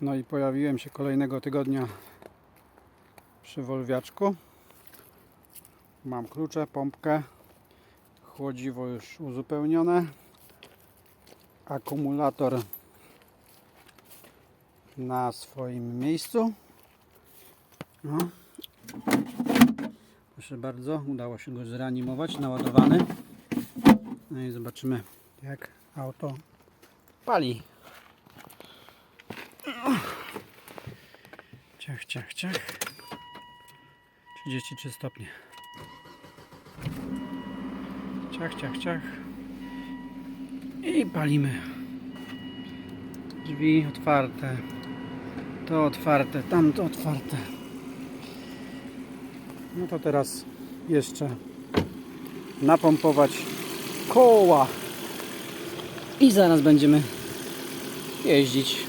No i pojawiłem się kolejnego tygodnia przy Wolwiaczku. Mam klucze, pompkę, chłodziwo już uzupełnione, akumulator na swoim miejscu. No. Proszę bardzo, udało się go zreanimować, naładowany. No i zobaczymy jak auto pali. Ciach, ciach, ciach. 33 stopnie. Ciach, ciach, ciach. I palimy. Drzwi otwarte. To otwarte, tamto otwarte. No to teraz jeszcze napompować koła. I zaraz będziemy jeździć.